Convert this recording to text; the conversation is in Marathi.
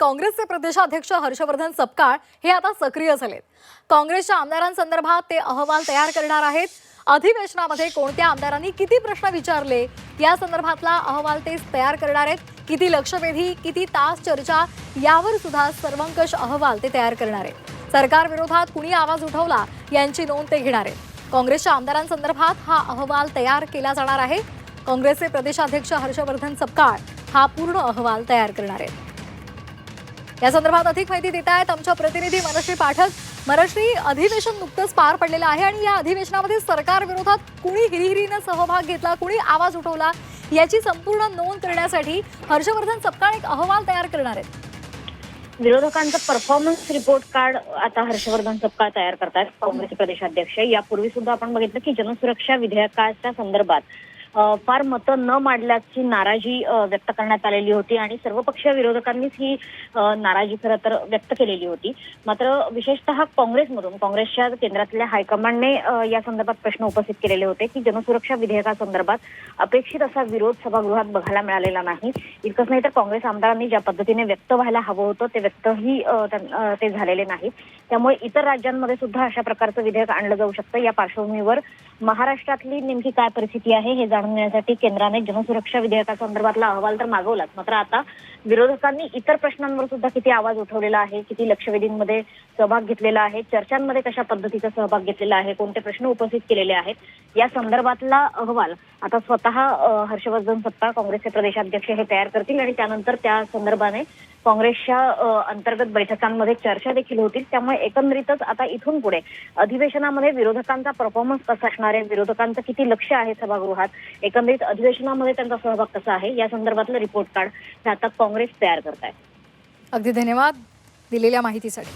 काँग्रेसचे प्रदेशाध्यक्ष हर्षवर्धन सपकाळ हे आता सक्रिय झालेत. काँग्रेसच्या आमदारांसंदर्भात ते अहवाल तयार करणार आहेत. अधिवेशनामध्ये कोणत्या आमदारांनी किती प्रश्न विचारले या संदर्भातला अहवाल ते तयार करणार आहेत. किती लक्षवेधी किती तास चर्चा यावर सुद्धा सर्वंकष अहवाल ते तयार करणार आहेत. सरकार विरोधात कुणी आवाज उठवला यांची नोंद ते घेणार आहेत. काँग्रेसच्या आमदारांसंदर्भात हा अहवाल तयार केला जाणार आहे. काँग्रेसचे प्रदेशाध्यक्ष हर्षवर्धन सपकाळ हा पूर्ण अहवाल तयार करणार आहेत. या संदर्भात अधिक माहिती देत आहेत आमच्या प्रतिनिधी मनश्री पाठक. मनश्री अधिवेशन नुकतंच पार पडलेलं आहे आणि या अधिवेशनामध्ये सरकार विरोधात कुणी हिरिहिरीनं सहभाग घेतला कुणी आवाज उठवला याची संपूर्ण नोंद करण्यासाठी हर्षवर्धन सपकाळ एक अहवाल तयार करणार आहेत. विरोधकांचं परफॉर्मन्स रिपोर्ट कार्ड आता हर्षवर्धन सपकाळ तयार करतायत. काँग्रेसचे प्रदेशाध्यक्ष. यापूर्वी सुद्धा आपण बघितलं की जनसुरक्षा विधेयकाच्या संदर्भात फार मतं न मांडल्याची नाराजी व्यक्त करण्यात आलेली होती आणि सर्वपक्षीय विरोधकांनीच ही नाराजी खरं तर व्यक्त केलेली होती. मात्र विशेषतः काँग्रेसमधून काँग्रेसच्या केंद्रातल्या हायकमांडने या संदर्भात प्रश्न उपस्थित केलेले होते की जनसुरक्षा विधेयकासंदर्भात अपेक्षित असा विरोध सभागृहात बघायला मिळालेला नाही. इतकंच नाही तर काँग्रेस आमदारांनी ज्या पद्धतीने व्यक्त व्हायला हवं होतं ते व्यक्तही त्यां- ते झालेले नाहीत. त्यामुळे इतर राज्यांमध्ये सुद्धा अशा प्रकारचं विधेयक आणलं जाऊ शकतं. या पार्श्वभूमीवर महाराष्ट्रातली नेमकी काय परिस्थिती आहे हे जाणून घेण्यासाठी केंद्राने जनसुरक्षा विधेयकासंदर्भातला अहवाल तर मागवलाच. मात्र आता विरोधकांनी इतर प्रश्नांवर सुद्धा किती आवाज उठवलेला आहे किती लक्षवेधींमध्ये सहभाग घेतलेला आहे चर्चांमध्ये कशा पद्धतीचा सहभाग घेतलेला आहे कोणते प्रश्न उपस्थित केलेले आहेत या संदर्भातला अहवाल आता स्वतः हर्षवर्धन सत्ता काँग्रेसचे प्रदेशाध्यक्ष हे तयार करतील आणि त्यानंतर त्या संदर्भाने काँग्रेसच्या अंतर्गत बैठकांमध्ये चर्चा देखील होतील. त्यामुळे एकंदरीतच आता इथून पुढे अधिवेशनामध्ये विरोधकांचा परफॉर्मन्स कसा असणार आहे? विरोधकांचं किती लक्ष आहे सभागृहात? एकंदरीत अधिवेशनामध्ये त्यांचा सहभाग कसा आहे? या संदर्भातलं रिपोर्ट कार्ड हे आता काँग्रेस तयार करत आहे अगदी धन्यवाद दिलेल्या माहितीसाठी.